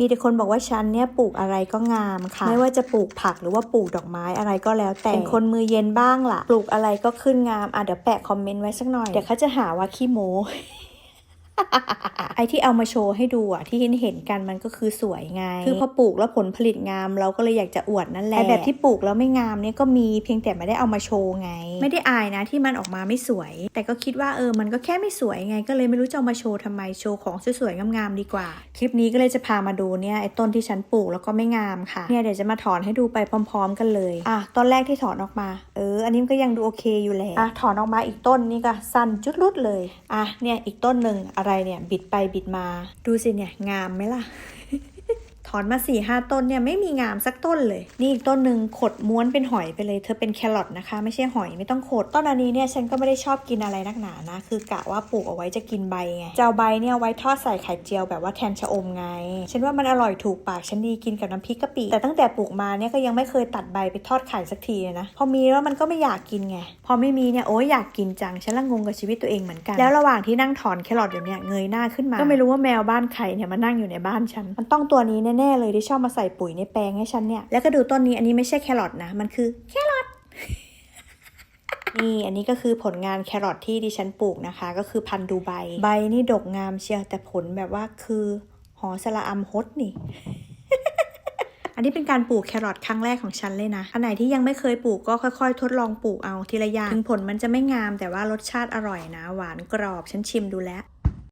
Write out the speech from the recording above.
มีแต่คนบอกว่าฉันเนี่ยปลูกอะไรก็งามค่ะ ไม่ว่าจะปลูกผักหรือว่าปลูกดอกไม้อะไรก็แล้วแต่เป็นคนมือเย็นบ้างล่ะ ปลูกอะไรก็ขึ้นงาม อะเดี๋ยวแปะคอมเมนต์ไว้สักหน่อย เดี๋ยวเขาจะหาว่าขี้โม้ไอที่เอามาโชว์ให้ดูอะที่เห็นเห็นๆกันมันก็คือสวยไง คือพอปลูกแล้วผลผลิตงามเราก็เลยอยากจะอวดนั่นแหละแต่แบบที่ปลูกแล้วไม่งามเนี่ยก็มีเพียงแต่ไม่ได้เอามาโชว์ไง ไม่ได้อายนะที่มันออกมาไม่สวย แต่ก็คิดว่าเออมันก็แค่ไม่สวยไง ก็เลยไม่รู้จะเอามาโชว์ทำไมโชว์ของสวยๆงามๆดีกว่า คลิปนี้ก็เลยจะพามาดูเนี่ยไอ้ต้นที่ฉันปลูกแล้วก็ไม่งามค่ะเนี่ยเดี๋ยวจะมาถอนให้ดูไปพร้อม ๆ กันเลยอะต้นแรกที่ถอนออกมา เออ อันนี้มันก็ยังดูโอเคอยู่แหละอะถอนออกมาอีกต้นนี่ก็สั้นจุดรุดเลยอะเนี่ยอีกต้นหนึ่งอะไรเนี่ยบิดไปบิดมา ดูสิเนี่ย งามไหมล่ะ ถอนมา4ี่ห้าต้นเนี่ยไม่มีงามสักต้นเลย นี่อีกต้นหนึ่งขดม้วนเป็นหอยไปเลย เธอเป็นแครอทนะคะ ไม่ใช่หอยไม่ต้องขด ต้นอันนี้เนี่ยฉันก็ไม่ได้ชอบกินอะไรนักหนานะ คือกะว่าปลูกเอาไว้จะกินใบไงเจะเอาใบเนี่ยไว้ทอดใส่ไข่เจียวแบบว่าแทนชะอมไง ฉันว่ามันอร่อยถูกปากฉันดีกินกับน้ำพริกกะปิแต่ตั้งแต่ปลูกมาเนี่ยก็ยังไม่เคยตัดใบไปทอดไข่สักทีนะพอมีแล้วมันก็ไม่อยากกินไงพอไม่มีเนี่ยโอ้ยอยากกินจังฉันละงงกับชีวิตตัวเองเหมือนกันแล้วระหว่างที่นั่งถอนแครอทอยู่เนี่ยเงยหน้าขึ้นมาก็ไม่รู้ว่าแมวบ้านใครเนี่ยมานั่งอยู่ในบ้านฉันมันต้องตัวนี้แน่ๆเลยที่ชอบมาใส่ปุ๋ยในแปลงให้ฉันเนี่ย แล้วก็ดูต้นนี้อันนี้ไม่ใช่แครอทนะ มันคือแครอทนี่อันนี้ก็คือผลงานแครอทที่ดิฉันปลูกนะคะ ก็คือพันธุ์ดูใบ ใบนี่ดกงามเชียวแต่ผลแบบว่าคือหอสละอัมฮดนี่อันนี้เป็นการปลูกแครอทครั้งแรกของฉันเลยนะอันไหนที่ยังไม่เคยปลูกก็ค่อยๆ ทดลองปลูกเอาทีละอย่าง ถึงผลมันจะไม่งามแต่ว่ารสชาติอร่อยนะ หวานกรอบ ฉันชิมดูแล้ว